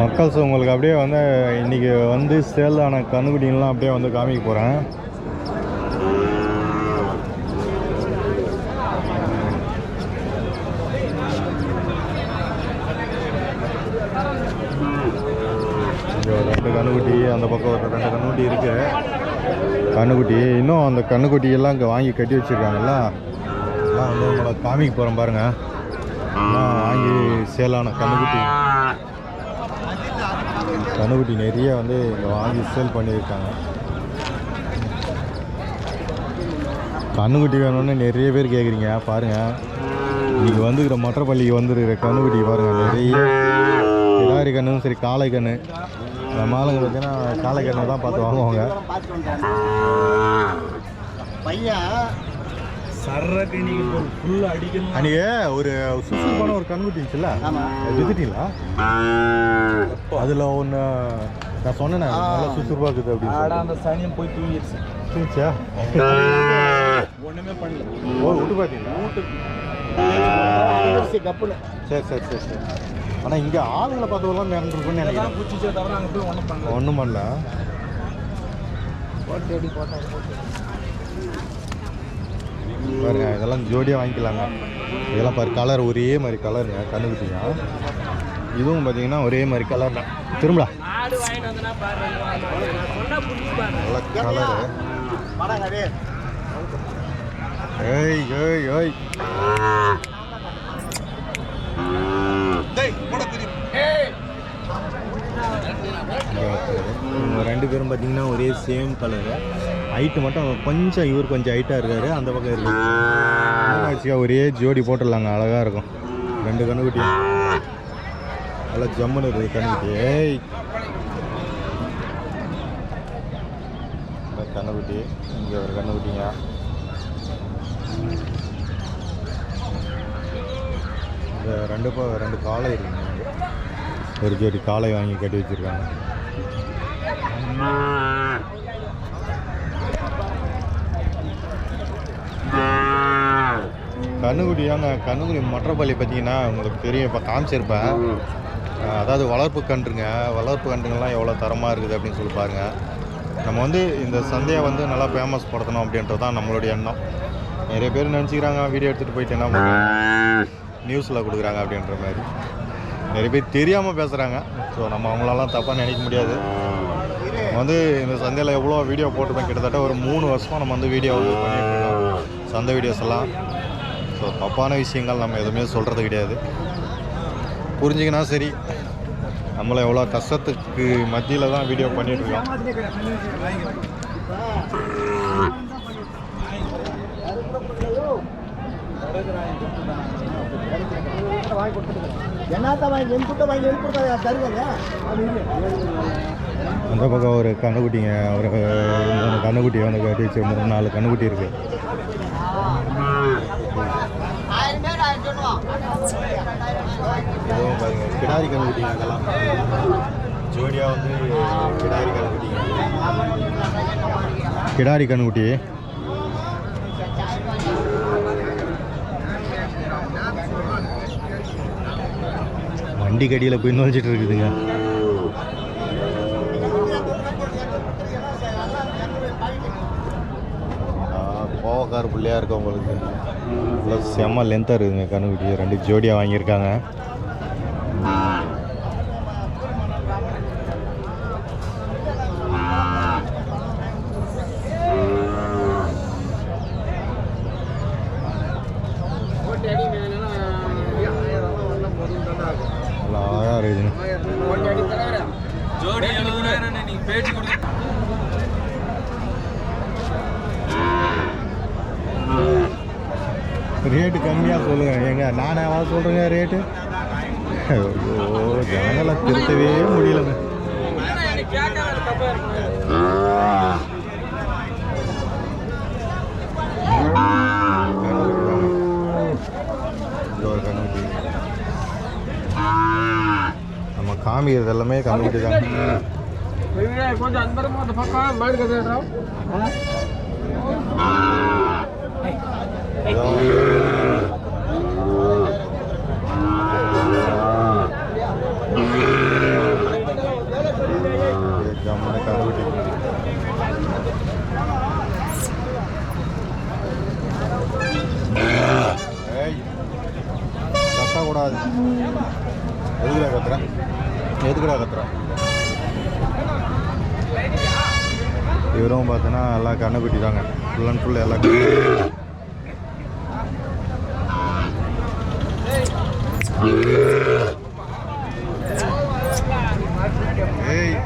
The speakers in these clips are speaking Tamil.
மக்கள்ஸ் உங்களுக்கு அப்படியே வந்து இன்னைக்கு வந்து சேலான ஆன அப்படியே வந்து காமிக்க போகிறேன் இங்கே ஒரு ரெண்டு கண்ணுக்குட்டி அந்த பக்கம் ஒரு ரெண்டு கண்ணுக்குட்டி இருக்குது கண்ணுக்குட்டி இன்னும் அந்த கண்ணுக்குட்டியெல்லாம் இங்கே வாங்கி கட்டி வச்சுருக்காங்கல்ல. அதான் வந்து உங்களை காமிக்க போகிறேன் பாருங்கள் வாங்கி சேலான கண்ணுக்குட்டி. கண்ணுக்குட்டி நிறைய வந்து இங்கே வாங்கி சேல் பண்ணியிருக்காங்க. கண்ணுக்குட்டி வேணும்னு நிறைய பேர் கேட்குறீங்க பாருங்கள் இன்றைக்கி வந்துக்கிற மற்றப்பள்ளிக்கு வந்துருக்கிற கண்ணுக்குட்டி பாருங்கள் நிறைய கிடாரி கண்ணும் சரி காளை கண்ணு. நம்ம ஆளுங்க பார்த்தீங்கன்னா காளை கண்ணை தான் பார்த்து வாங்குவாங்க. பையன் சர்றக்கு நீங்க ஃபுல் அடிக்கணும் அன்றைக்கி ஒரு சுசுப்பான ஒரு இருந்துச்சுல்ல? ஆமா. வித்துட்டீங்களா? அதில் ஒன்று நான் சொன்னேன் நல்லா ஆடா அப்படின்னு அந்த சனியம் போய் தூங்கிடுச்சு. தூச்சா ஒண்ணுமே பண்ணல. ஓ விட்டு பார்த்தீங்களா கப்புனு. சரி சரி சரி சரி. ஆனால் இங்கே ஆளுங்களை பார்த்தவெல்லாம் மிரண்டுருக்குன்னு நினைக்கிறேன். குச்சிச்சே தவிர அங்க போய் ஒண்ணும் பண்ணல. ஒன்றும் பண்ணல. போட்டு போட்டு. பாருங்க இதெல்லாம் ஜோடியாக வாங்கிக்கலாங்க. இதெல்லாம் பாரு கலர் ஒரே மாதிரி கலருங்க கண்ணுக்குட்டிங்க இதுவும் பார்த்தீங்கன்னா ஒரே மாதிரி கலர் தான். திரும்படா. கலரு ஏய் ஏய் ஏய். ரெண்டு பேரும் பார்த்தீங்கன்னா ஒரே சேம் கலரு ஹைட்டு மட்டும் கொஞ்சம் இவர் கொஞ்சம் ஹைட்டாக இருக்காரு. அந்த பக்கம் இருக்கு. ஒரே ஜோடி போட்டுடலாங்க. அழகாக இருக்கும். ரெண்டு கண்ணுக்குட்டி. நல்லா ஜம்முன்னு இருக்குது கண்ணுக்குட்டி. ஏய். இந்த கண்ணுக்குட்டி. இங்கே ஒரு கண்ணுக்குட்டிங்க. இந்த ரெண்டு ரெண்டு காளை இருக்குங்க. ஒரு ஜோடி காளை வாங்கி கட்டி வச்சிருக்காங்க. கண்ணுக்குட்டியாங்க கண்ணுக்குடி மொட்டரப்பள்ளி பார்த்தீங்கன்னா உங்களுக்கு தெரியும் இப்போ காமிச்சிருப்பேன். அதாவது வளர்ப்பு கன்றுங்க வளர்ப்பு கன்றுங்கள்லாம் எவ்வளோ தரமாக இருக்குது அப்படின்னு சொல்லி பாருங்க. நம்ம வந்து இந்த சந்தையை வந்து நல்லா ஃபேமஸ் படுத்தணும் அப்படின்றது தான் நம்மளுடைய எண்ணம். நிறைய பேர் நினச்சிக்கிறாங்க வீடியோ எடுத்துகிட்டு போயிட்டு என்ன நியூஸில் கொடுக்குறாங்க அப்படின்ற மாதிரி. நிறைய பேர் தெரியாமல் பேசுகிறாங்க ஸோ நம்ம அவங்களெல்லாம் தப்பாக நினைக்க முடியாது. வந்து இந்த சந்தையில் எவ்வளோ வீடியோ போட்டிருக்கோம் கிட்டத்தட்ட ஒரு மூணு வருஷமாக நம்ம வந்து வீடியோ பண்ணிட்டு இருக்கோம். சந்தை வீடியோஸ் எல்லாம். ஸோ தப்பான விஷயங்கள் நம்ம எதுவுமே சொல்கிறது கிடையாது. புரிஞ்சிங்கன்னா சரி. நம்மளை எவ்வளோ கஷ்டத்துக்கு மத்தியில் தான் வீடியோ பண்ணிகிட்ருக்கோம் அந்த பக்கம் ஒரு கண்ணுக்குட்டிங்க ஒரு மூணு கண்ணுக்குட்டி வந்து கட்டி வச்சு மூணு நாலு கண்ணுக்குட்டி இருக்குது இதுவும் பாருங்க கிடாரி கண்டுபிடிங்க அதெல்லாம் ஜோடியாக வந்து கிடாரி கண்டுபிடிங்க கிடாரி கண்ணுக்குட்டி வண்டி கடியில் போய் நுழைச்சிட்டு இருக்குதுங்க கோவக்கார பிள்ளையா இருக்கு உங்களுக்கு ப்ளஸ் செம்ம லென்த்தாக இருக்குதுங்க கண்ணுக்குட்டி. ரெண்டு ஜோடியாக வாங்கியிருக்காங்க. நல்லா அழகாக இருக்குதுங்க ஜோடி எழுபதாயிரம் நீங்க பேட்டி கொடுத்து ரேட்டு கம்மியாக சொல்லுங்கள் ஏங்க நானாவா சொல்கிறேங்க ரேட்டு. ஓ ஜனங்களை திருத்தவே முடியலங்க. நம்ம காமிக்கிறது எல்லாமே கம்மிட்டு தான் கொஞ்சம் அந்த பக்கம் மாடு கதை எதுக்குடா இவரும் பார்த்தோன்னா எல்லாம் கண்ணுக்குட்டி தாங்க ஃபுல் அண்ட் ஃபுல் எல்லாம் கண்ணு. ஏய்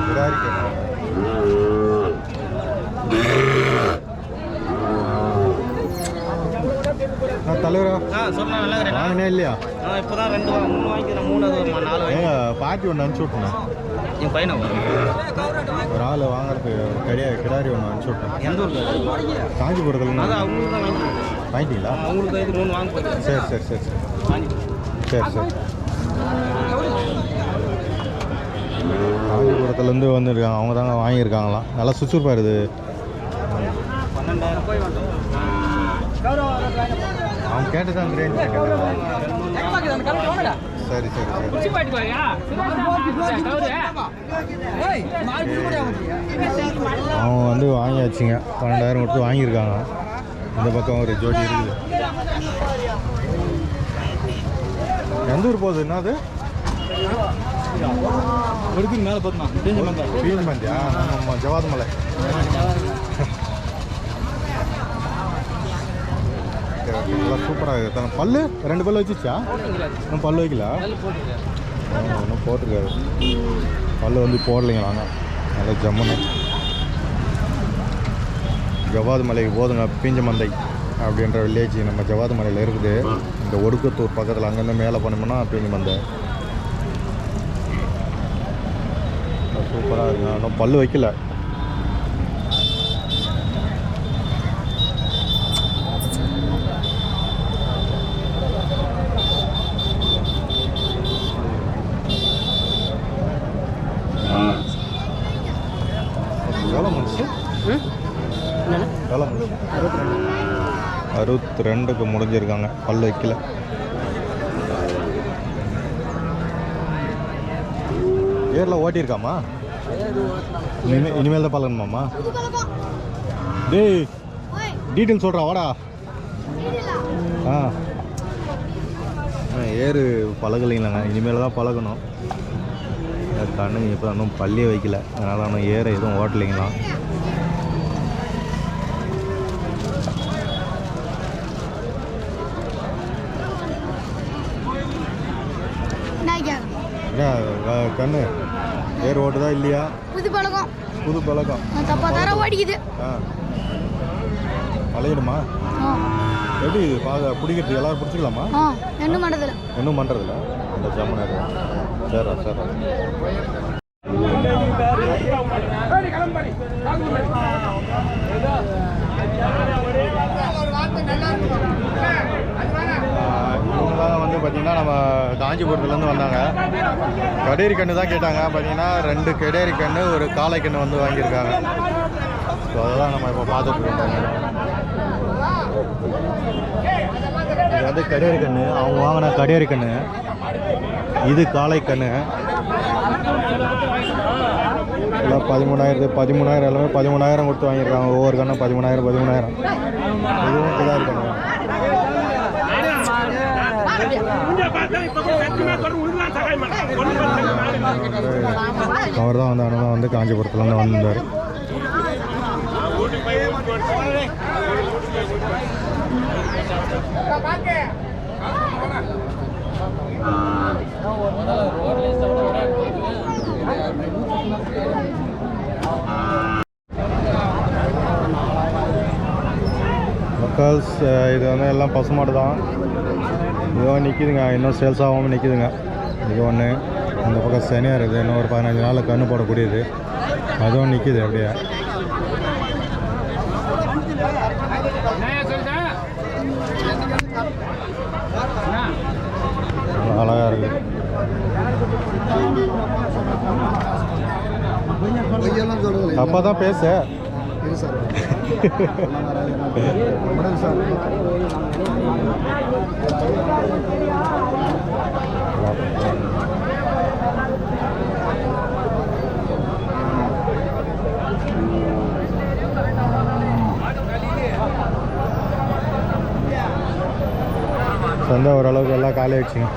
விடாரி கண்ணு. நான் தலைவரா ஆ சொன்னா நல்லா இருக்கிறேன் வாங்கினே இல்லையா நான் இப்போ தான் ரெண்டு வா- மூணு வாங்கிக்கிறேன் மூணாவது ஒரு மா- நாலு வாங்கி பாட்டி ஒன்று அனுப்பிச்சி விட்டேன் என் பையனை ஒரு ஆள் வாங்குறதுக்கு கடியா கிடாரி ஒன்று அனுப்பிச்சி விட்டேன் எந்த அது? காஞ்சிபுரத்தில் அதான் அவங்களுக்கு தான் வாங்கி வாங்கிட்டீங்களா? அவங்களுக்கு இது மூணு வாங்க போகிறேன் சரி சரி சரி சரி. வாங்கி சரி. சரி காஞ்சிபுரத்துலேருந்து வந்துருக்காங்க. அவங்க தாங்க வாங்கியிருக்காங்களாம் நல்லா ரூபாய் வேண்டும் அவங்க கேட்டு தான் ரேஞ்ச் சரி சரி சரி. அவங்க வந்து வாங்கியாச்சுங்க. பன்னெண்டாயிரம் கொடுத்து வாங்கியிருக்காங்க. இந்த பக்கம் ஒரு ஜோடி இருக்குது. எந்த ஊர் போகுது? என்ன அது மேலே பார்த்துமா பீஞ்சி மந்தியா நம்ம ஜவாத் மலை. ஓகே. நல்லா சூப்பராக இருக்குது தன பல்லு ரெண்டு பல்லு வச்சுச்சா இன்னும் பல்லு வைக்கல? இன்னும் போட்டிருக்காரு. பல்லு வந்து போடலைங்க நாங்கள் நல்லா ஜம்முன்னு. ஜவாது மலைக்கு போதுங்க பீஞ்ச மந்தை அப்படின்ற வில்லேஜ் நம்ம ஜவாது மலையில் இருக்குது. இந்த ஒடுக்கத்தூர் பக்கத்தில் அங்கேருந்து மேலே போனோம்னா பீஞ்ச மந்தை. சூப்பராக இருக்குங்க இன்னும் பல்லு வைக்கல எவ்வளோ முடிச்சு எவ்வளோ முடிச்சு அறுபத்தி ரெண்டுக்கு முடிஞ்சிருக்காங்க பல்லு வைக்கல ஏரில் ஓட்டியிருக்காமா? இனிமே இனிமேல் தான் பழகணுமாம்மா? டேய் டீட்டெயில் சொல்கிறா வாடா. ஆ. ஆ, ஏறு பழகலைங்களாங்க இனிமேல் தான் பழகணும். கண்ணுங்க இப்போ இன்னும் பள்ளியே வைக்கல. அதனால் ஆனால் ஏற எதுவும் ஓட்டலைங்களாம் என்ன வ- கண்ணு. ஏர் ஓட்டுதா இல்லையா? புது பழக்கம். புது பழக்கம். தப்பா தர ஓடிக்குது. ஆ. எப்படி இது? பார்க்க பிடிக்கிறது எல்லாரும் பிடிச்சிக்கலாமா? என்ன பண்ணுறதில்ல இன்னும் பண்ணுறதில்ல அந்த ஜம்முனர் சரிடா சரிடா இவங்களாம் வந்து பார்த்திங்கன்னா நம்ம காஞ்சிபுரத்துலேருந்து வந்தாங்க. கடேரி கன்று தான் கேட்டாங்க. பார்த்தீங்கன்னா ரெண்டு கடேரி கன்று ஒரு காளை கன்று வந்து வாங்கியிருக்காங்க. ஸோ அதெல்லாம் நம்ம இப்போ பார்த்துட்டு இருக்கோம். இது வந்து கடேரி கன்று அவங்க வாங்கின கடேரி கன்று இது காளை கன்று எல்லாம் பதிமூணாயிரத்து பதிமூணாயிரம் எல்லாமே பதிமூணாயிரம் கொடுத்து வாங்கியிருக்காங்க. ஒவ்வொரு கண்ணும் பதிமூணாயிரம் பதிமூணாயிரம். இதுவும் இதாக இருக்காங்க அவர் தான் வந்து அண்ணன் வந்து காஞ்சிபுரத்துலேருந்து வந்திருந்தார். மக்கள்ஸ் இது வந்து எல்லாம் பசுமாடு தான் இதோ நிற்கிதுங்க இன்னும் சேல்ஸ் ஆகாமல் நிற்கிதுங்க இது ஒன்று இந்த பக்கம் சனியாக இருக்குது இன்னும் ஒரு பதினஞ்சு நாளில் கன்று போடக்கூடியது. அதுவும் நிற்கிது அப்படியே. அழகாக இருக்குது அப்போ தான் பேச. சந்தை ஓரளவுக்கு எல்லாம் காலி ஆயிடுச்சுங்க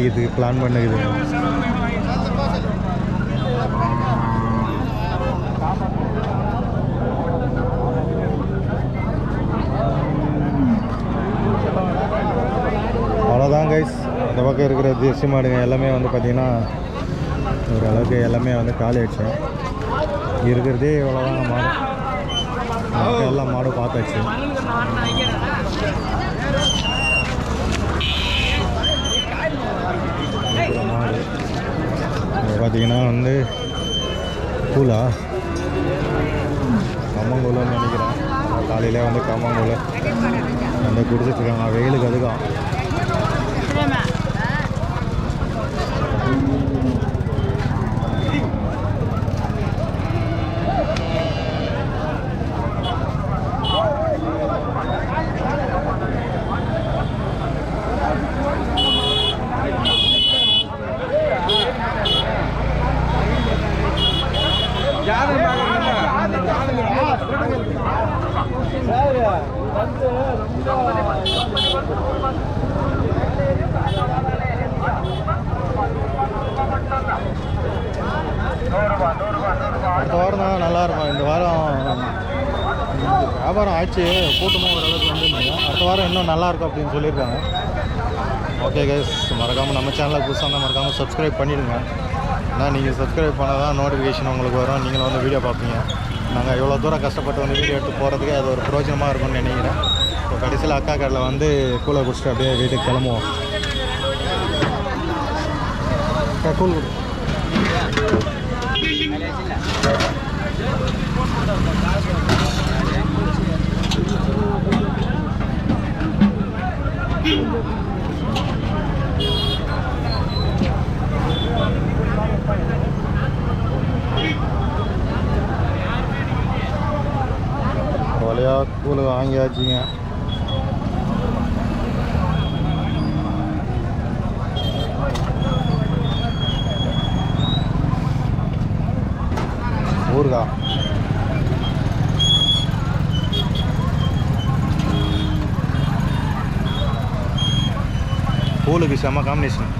பால் பிளான் பண்ணுது. அவ்வளோதான் கைஸ் இந்த பக்கம் இருக்கிற தேசிய மாடுங்க எல்லாமே வந்து பார்த்திங்கன்னா ஓரளவுக்கு எல்லாமே வந்து காலி ஆயிடுச்சு. இருக்கிறதே இவ்வளோதான் மாடு. எல்லாம் எல்லா மாடும் பார்த்தாச்சு இருக்கிற மாடு இங்க பார்த்தீங்கன்னா வந்து கூலா கம்மங்கூலன்னு நினைக்கிறேன். காலையில் வந்து கம்மங்கூல வந்து குடிச்சிட்ருக்காங்க வெயிலுக்கு அதுதான் அடுத்த வாரம் தான் நல்லா இருக்கும் இந்த வாரம் வியாபாரம் ஆச்சு கூட்டமும் ஓரளவுக்கு வந்துருந்தாங்க அடுத்த வாரம் இன்னும் நல்லாயிருக்கும் அப்படின்னு சொல்லியிருக்காங்க. ஓகே கேஸ் மறக்காமல் நம்ம சேனலில் புதுசாக இருந்தால் மறக்காமல் சப்ஸ்கிரைப் பண்ணிவிடுங்க ஏன்னா நீங்கள் சப்ஸ்கிரைப் பண்ணால் தான் நோட்டிஃபிகேஷன் உங்களுக்கு வரும். நீங்களும் வந்து வீடியோ பார்ப்பீங்க. நாங்கள் எவ்வளோ தூரம் கஷ்டப்பட்டு வந்து வீடியோ எடுத்து போகிறதுக்கு அது ஒரு பிரயோஜனமாக இருக்கும்னு நினைக்கிறேன். இப்போ கடைசியில் அக்கா கடையில் வந்து கூலை குடிச்சிட்டு அப்படியே வீட்டுக்கு கிளம்புவோம். அக்கா, குடி. வாங்கியாச்சுங்க ஊருகா கூழுக்கு செம்ம காம்பினேஷன்